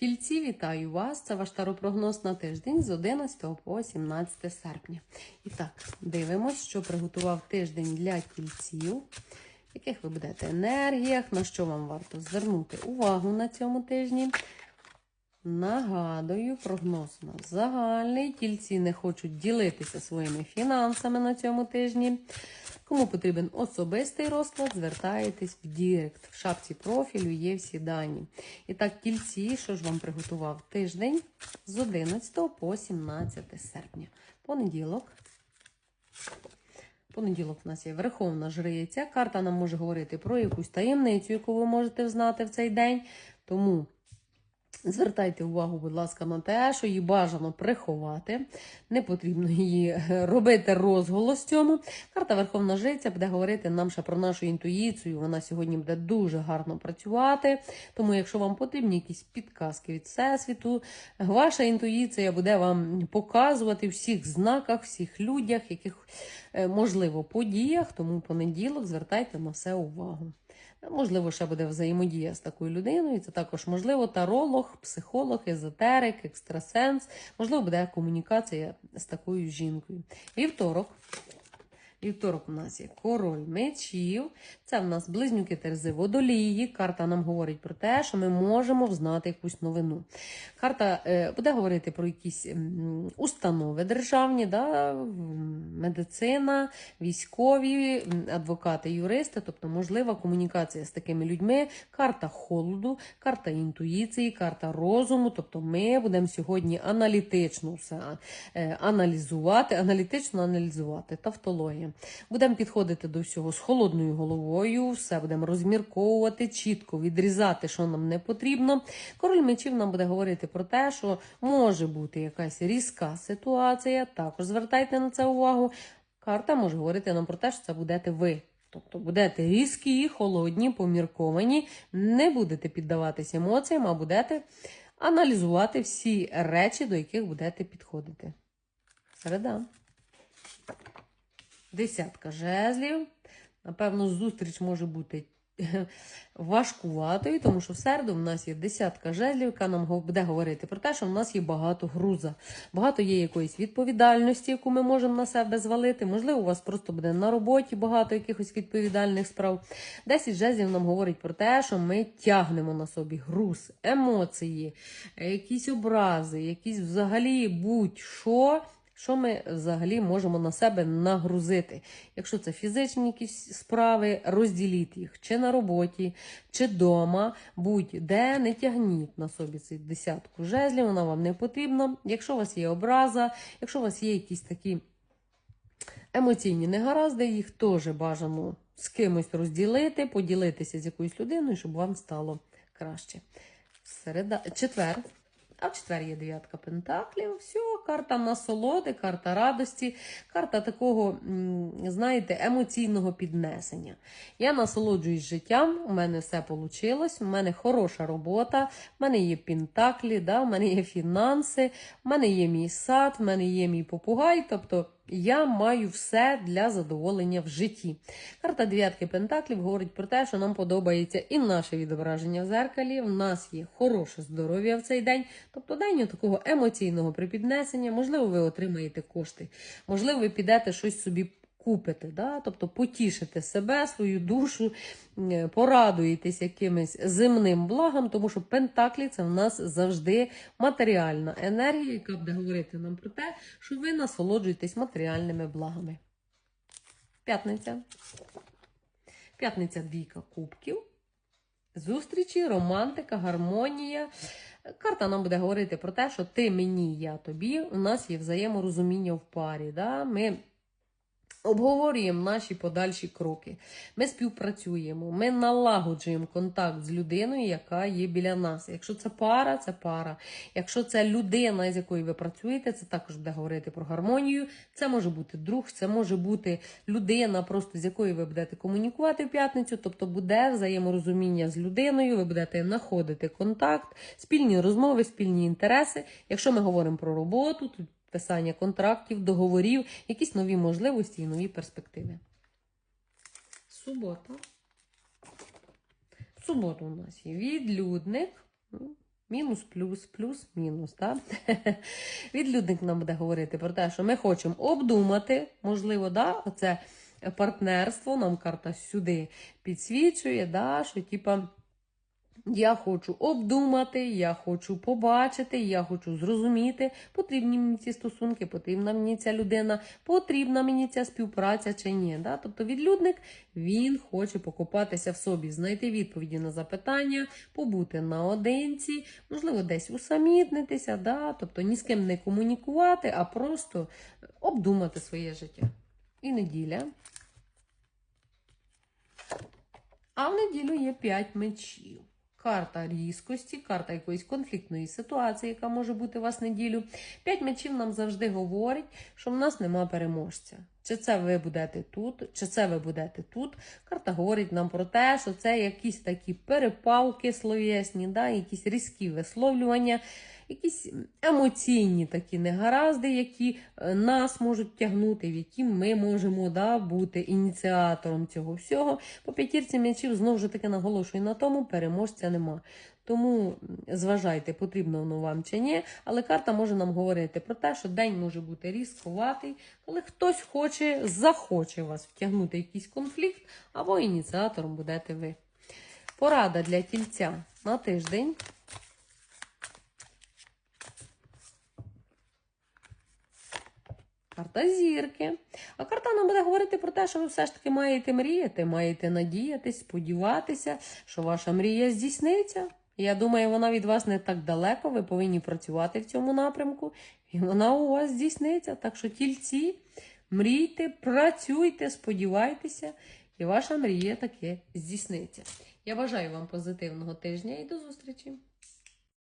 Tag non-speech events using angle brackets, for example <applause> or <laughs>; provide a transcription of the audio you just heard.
Тільці, вітаю вас! Це ваш таропрогноз на тиждень з 11 по 17 серпня. І так, дивимось, що приготував тиждень для тільців, в яких ви будете енергіях, на що вам варто звернути увагу на цьому тижні. Нагадую, прогноз у нас загальний. Тільці не хочуть ділитися своїми фінансами на цьому тижні. Кому потрібен особистий розклад, звертаєтесь в Дірект. В шапці профілю є всі дані. І так, тільці, що ж вам приготував тиждень з 11 по 17 серпня. Понеділок. Понеділок у нас є Верховна Жриця. Карта нам може говорити про якусь таємницю, яку ви можете знати в цей день. Тому Звертайте увагу, будь ласка, на те, що її бажано приховати. Не потрібно її е, робити розголос цьому. Карта Верховна Жриця буде говорити нам ще про нашу інтуїцію. Вона сьогодні буде дуже гарно працювати. Тому, якщо вам потрібні якісь підказки від Всесвіту, ваша інтуїція буде вам показувати в всіх знаках, всіх людях, яких е, можливо подіях. Тому понеділок звертайте на все увагу. Можливо, ще буде взаємодія з такою людиною. Це також можливо таролог, психолог, езотерик, екстрасенс. Можливо, буде комунікація з такою жінкою. Вівторок. Вівторок у нас є король мечів. Це в нас близнюки Терези водолії. Карта нам говорить про те, що ми можемо взнати якусь новину. Карта е, буде говорити про якісь установи державні, да, медицина, військові, адвокати, юристи, тобто можлива комунікація з такими людьми. Карта холоду, карта інтуїції, карта розуму. Тобто ми будемо сьогодні аналітично все е, аналізувати, аналітично аналізувати, тавтологія. Будемо підходити до всього з холодною головою, все будемо розмірковувати, чітко відрізати, що нам не потрібно. Король мечів нам буде говорити про те, що може бути якась різка ситуація. Також звертайте на це увагу. Карта може говорити нам про те, що це будете ви. Тобто будете різкі, холодні, помірковані, не будете піддаватися емоціям, а будете аналізувати всі речі, до яких будете підходити. Середа. Десятка жезлів. Напевно, зустріч може бути важкуватою, тому що в середу в нас є десятка жезлів, яка нам буде говорити про те, що в нас є багато груза, багато є якоїсь відповідальності, яку ми можемо на себе звалити. Можливо, у вас просто буде на роботі багато якихось відповідальних справ. Десять жезлів нам говорить про те, що ми тягнемо на собі груз, емоції, е, якісь образи, якісь взагалі будь-що. Що ми взагалі можемо на себе нагрузити? Якщо це фізичні якісь справи, розділіть їх чи на роботі, чи вдома, будь-де не тягніть на собі цю десятку жезлів, вона вам не потрібна. Якщо у вас є образа, якщо у вас є якісь такі емоційні негаразди, їх теж бажано з кимось розділити, поділитися з якоюсь людиною, щоб вам стало краще. Середа... Четвер. А в четвер є дев'ятка пентаклів. Все, карта насолоди, карта радості, карта такого, знаєте, емоційного піднесення. Я насолоджуюсь життям, у мене все вийшло, у мене хороша робота, у мене є пінтаклі, да, у мене є фінанси, у мене є мій сад, у мене є мій попугай. Тобто я маю все для задоволення в житті. Карта дев'ятки пентаклів говорить про те, що нам подобається і наше відображення в зеркалі. В нас є хороше здоров'я в цей день, тобто день такого емоційного припіднесення. Можливо, ви отримаєте кошти, можливо, ви підете щось собі. Купите, да? тобто потішите себе, свою душу, е, порадуєтесь якимось земним благом, тому що пентаклі це в нас завжди матеріальна енергія, яка буде говорити нам про те, що ви насолоджуєтесь матеріальними благами. П'ятниця. П'ятниця двійка кубків. Зустрічі, романтика, гармонія. Карта нам буде говорити про те, що ти мені, я тобі. У нас є взаєморозуміння в парі. Да? Ми обговорюємо наші подальші кроки. Ми співпрацюємо, ми налагоджуємо контакт з людиною, яка є біля нас. Якщо це пара, це пара. Якщо це людина, з якою ви працюєте, це також буде говорити про гармонію. Це може бути друг, це може бути людина, просто з якою ви будете комунікувати в п'ятницю. Тобто буде взаєморозуміння з людиною, ви будете знаходити контакт, спільні розмови, спільні інтереси. Якщо ми говоримо про роботу, то підписання контрактів, договорів, якісь нові можливості і нові перспективи. Субота. В суботу у нас є відлюдник. Ну, Мінус, плюс, плюс, мінус. Да? <laughs> Відлюдник нам буде говорити про те, що ми хочемо обдумати, можливо, да, оце партнерство, нам карта сюди підсвічує, да, що типа. Я хочу обдумати, я хочу побачити, я хочу зрозуміти, потрібні мені ці стосунки, потрібна мені ця людина, потрібна мені ця співпраця чи ні. Да? Тобто відлюдник він хоче покопатися в собі, знайти відповіді на запитання, побути наодинці, можливо, десь усамітнитися, да? тобто ні з ким не комунікувати, а просто обдумати своє життя. І неділя. А в неділю є 5 мечів. Карта різкості, карта якоїсь конфліктної ситуації, яка може бути у вас неділю. П'ять мечів нам завжди говорить, що в нас нема переможця. Чи це ви будете тут, чи це ви будете тут. Карта говорить нам про те, що це якісь такі перепалки словесні, да, якісь різкі висловлювання, якісь емоційні такі негаразди, які е, нас можуть тягнути, в які ми можемо да, бути ініціатором цього всього. По п'ятірці м'ячів знову ж таки наголошую на тому, переможця нема. Тому зважайте, потрібно воно вам чи ні, але карта може нам говорити про те, що день може бути різкуватий, коли хтось хоче, захоче вас втягнути в якийсь конфлікт, або ініціатором будете ви. Порада для тільця на тиждень. Карта зірки. А карта нам буде говорити про те, що ви все ж таки маєте мріяти, маєте надіятись, сподіватися, що ваша мрія здійсниться. Я думаю, вона від вас не так далеко, ви повинні працювати в цьому напрямку, і вона у вас здійсниться. Так що тільці, мрійте, працюйте, сподівайтеся, і ваша мрія таки здійсниться. Я бажаю вам позитивного тижня і до зустрічі!